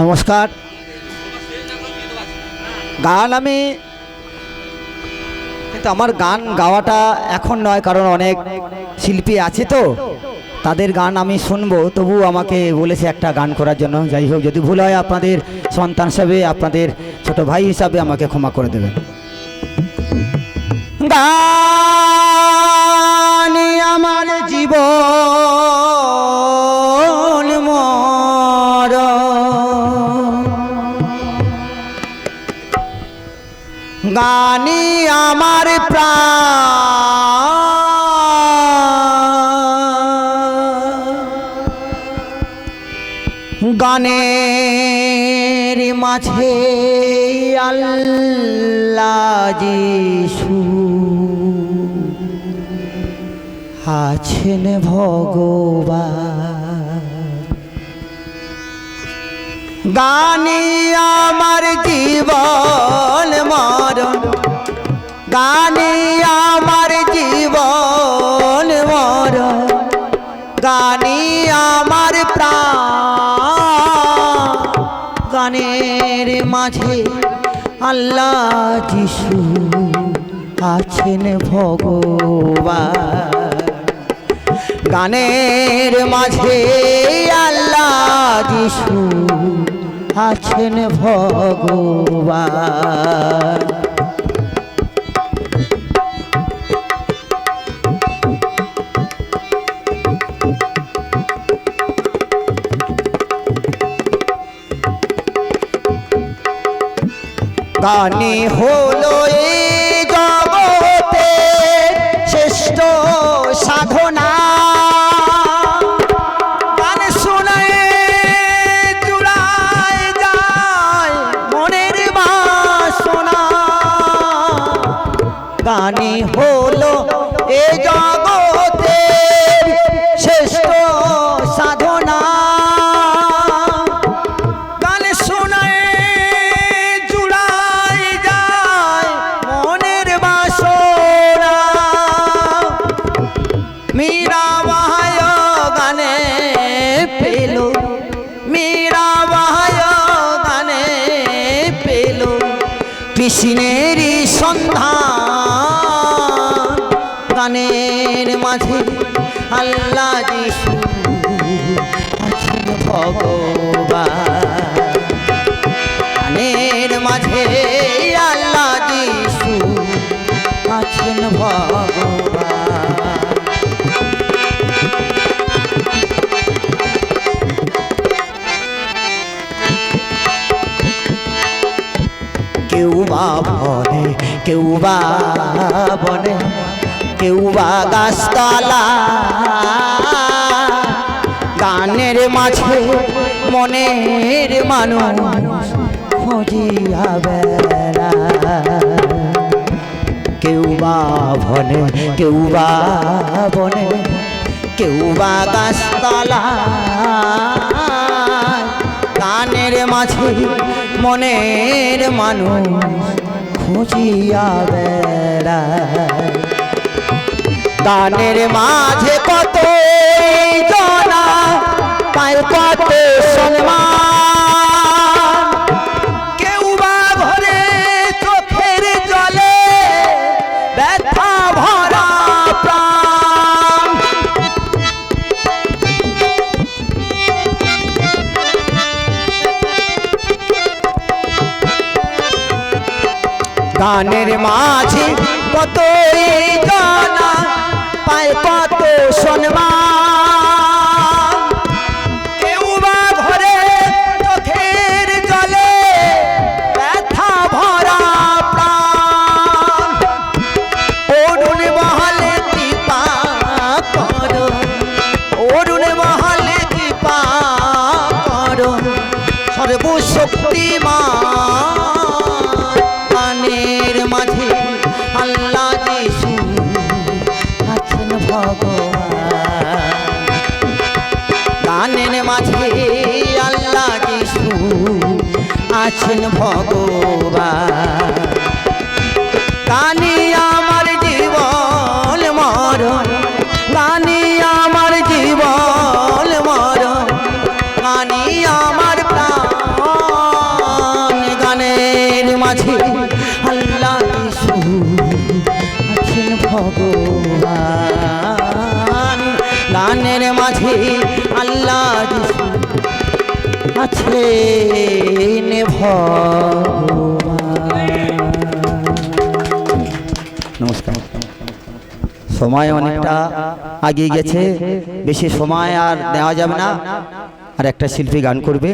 নমস্কার। গান আমি কিন্তু আমার গান গাওয়াটা এখন নয়, কারণ অনেক শিল্পী আছে তো। তাদের গান আমি শুনব তবু আমাকে বলেছে একটা গান করার জন্য। যাই হোক, যদি ভুল হয় আপনাদের সন্তান হিসাবে, আপনাদের ছোট ভাই হিসাবে আমাকে ক্ষমা করে দেবেন। গানি আমার জীবন গানি আমার গানের মাঝে আল্লাহ যিশু আছেন ভগবান। গানি আমার জীবন মরণ। গানি আমার জীবন মরণ। গানি আমার প্রাণ। গানের মাঝে আল্লাহ যিশু আছেন ভগবান। গানের মাঝে আল্লাহ যিশু আছেন ভগবান। গানে হলো এই গানে হলো এ জগতের শ্রেষ্ঠ সাধনা। গান শোনায় জুড়াই যায় মনের বাসনা। মীরা বাহায় গানে পেল মীরা বাহায় গানে পেল। কৃষ্ণেরই সন্ধান গানের মাঝে আল্লাহ যিশু আছেন ভগবান। গানের মাঝে আল্লাহ যিশু আছেন ভগবান। কেউ বা বনে, কেউ বা বনে কেউ বা গাছতলা। গানের মাঝে মনের মানুষ খুঁজিয়া বেড়া। কেউ বা বনে, কেউ বা বনে, কেউ বা গাছতলা। গানের মাঝে মনের মানুষ খুঁজিয়া বেড়ায়। গানের মাঝে কত জনা পায় কত সম্মান। কেউ বা ঘরে চোখের জলে ব্যথা ভরা প্রাণ। গানের মাঝে কত জানা পায় কত সম্মান। কেউ বা ঘরে চোখের জলে ব্যথা ভরা প্রাণ। অরুণ মহলে কৃপা করো। অরুণ মহলে কৃপা করো। সর্বশক্তিমান গানের মাঝে আল্লাহ যিশু আছেন ভগবান। কানি আমার জীবন মরণ কানি আমার জীবন মর কানি আমার প্রাণ। গানের মাঝে মাঝে আল্লাহ আছেন নমস্কার সময় অনেকটা আগিয়ে গেছে বেশি সময় আর দেওয়া যাবে না। আর একটা শিল্পী গান করবে।